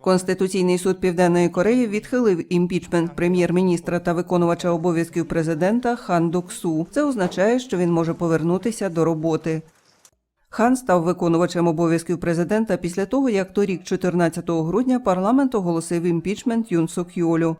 Конституційний суд Південної Кореї відхилив імпічмент прем'єр-міністра та виконувача обов'язків президента Хан Доксу. Це означає, що він може повернутися до роботи. Хан став виконувачем обов'язків президента після того, як торік, 14 грудня, парламент оголосив імпічмент Юн Сок Йолю.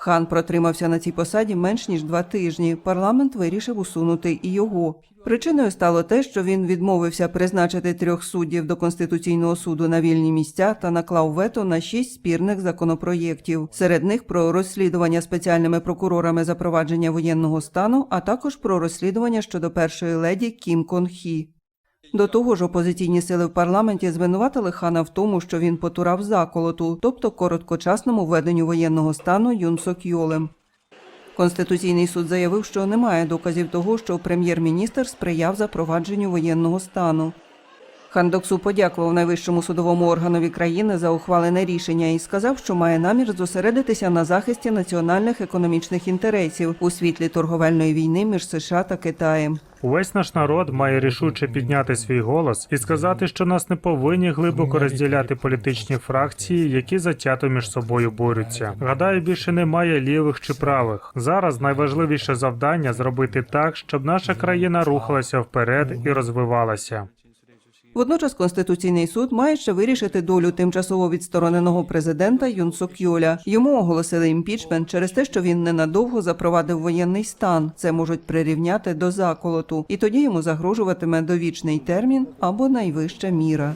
Хан протримався на цій посаді менш ніж два тижні. Парламент вирішив усунути і його. Причиною стало те, що він відмовився призначити трьох суддів до конституційного суду на вільні місця та наклав вето на шість спірних законопроєктів. Серед них про розслідування спеціальними прокурорами запровадження воєнного стану, а також про розслідування щодо першої леді Кім Кон Хі. До того ж, опозиційні сили в парламенті звинуватили хана в тому, що він потурав заколоту, тобто короткочасному введенню воєнного стану Юн Сок Йолем. Конституційний суд заявив, що немає доказів того, що прем'єр-міністр сприяв запровадженню воєнного стану. Хан Доксу подякував найвищому судовому органові країни за ухвалене рішення і сказав, що має намір зосередитися на захисті національних економічних інтересів у світлі торговельної війни між США та Китаєм. Увесь наш народ має рішуче підняти свій голос і сказати, що нас не повинні глибоко розділяти політичні фракції, які затято між собою борються. Гадаю, більше немає лівих чи правих. Зараз найважливіше завдання зробити так, щоб наша країна рухалася вперед і розвивалася. Водночас Конституційний суд має ще вирішити долю тимчасово відстороненого президента Юн Сок Йоля. Йому оголосили імпічмент через те, що він ненадовго запровадив воєнний стан. Це можуть прирівняти до заколоту, і тоді йому загрожуватиме довічний термін або найвища міра.